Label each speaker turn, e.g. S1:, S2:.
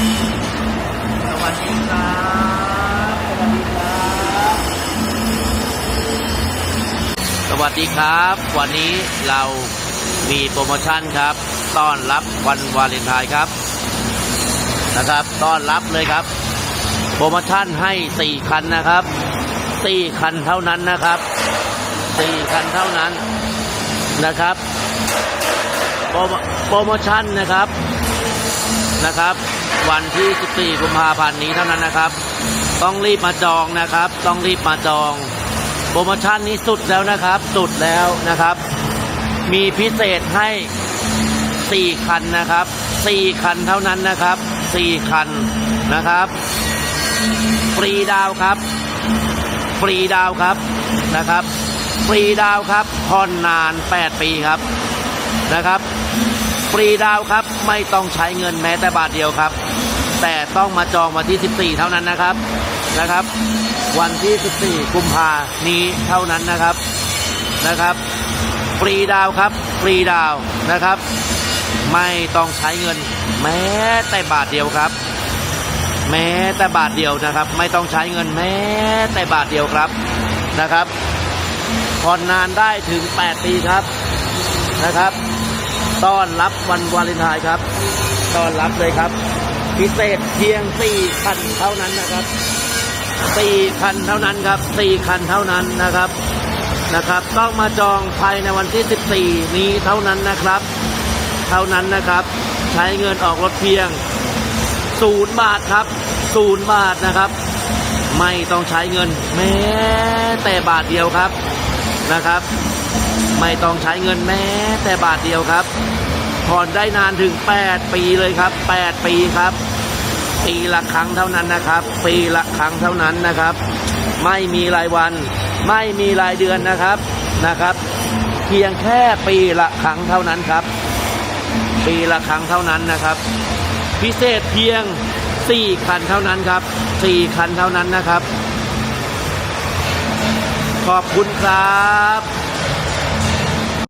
S1: สวัสดีครับสวัสดีครับ สวัสดีครับ วันนี้เรามีโปรโมชั่นครับ ต้อนรับวันวาเลนไทน์ครับ นะครับ ต้อนรับเลยครับ โปรโมชั่นให้ 4 คันนะครับ 4 คันเท่านั้นนะครับ 4 คันเท่านั้นนะครับ โปรโมโปรโมชั่นนะครับ นะครับ วันที่ 14 กุมภาพันธ์นี้เท่านั้นนะครับ ต้องรีบมาจองนะครับ ต้องรีบมาจอง โปรโมชั่นนี้สุดแล้วนะครับ สุดแล้วนะครับ มีพิเศษให้ 4 คันนะครับ 4 คันเท่านั้นนะครับ 4 คันนะครับ ฟรีดาวครับ ฟรีดาวครับนะครับ ฟรีดาวครับผ่อนนาน 8 ปีครับนะครับ ฟรีดาวครับ ไม่ต้องใช้เงินแม้แต่บาทเดียวครับ แต่ต้องมาจองวันที่ 14 เท่านั้นนะครับนะครับ วันที่ 14 กุมภานี้เท่านั้นนะครับนะครับ ฟรีดาวครับฟรีดาวนะครับ ไม่ต้องใช้เงิน แม้แต่บาทเดียวครับ แม้แต่บาทเดียวนะครับ ไม่ต้องใช้เงินแม้แต่บาทเดียวครับนะครับผ่อนนานได้ถึง 8 ปีครับนะครับ ต้อนรับวันวาเลนไทน์ครับ ต้อนรับเลยครับ พิเศษเพียง4คันเท่านั้นนะครับ4คันเท่านั้นครับ4คันเท่านั้นนะครับนะครับ ต้องมาจองภายในวันที่ 14 นี้เท่านั้นนะครับ เท่านั้นนะครับ ใช้เงินออกรถเพียง0บาทครับ0บาทนะครับ ไม่ต้องใช้เงิน แม้แต่บาทเดียวครับนะครับ ไม่ต้องใช้เงินแม้แต่บาทเดียวครับ ผ่อนได้นานถึง 8 ปีเลยครับ 8 ปีครับ ปีละครั้งเท่านั้นนะครับ ปีละครั้งเท่านั้นนะครับ ไม่มีรายวัน ไม่มีรายเดือนนะครับนะครับ เพียงแค่ปีละครั้งเท่านั้นครับ ปีละครั้งเท่านั้นนะครับ พิเศษเพียง 4 คันเท่านั้นครับ 4 คันเท่านั้นนะครับ ขอบคุณครับ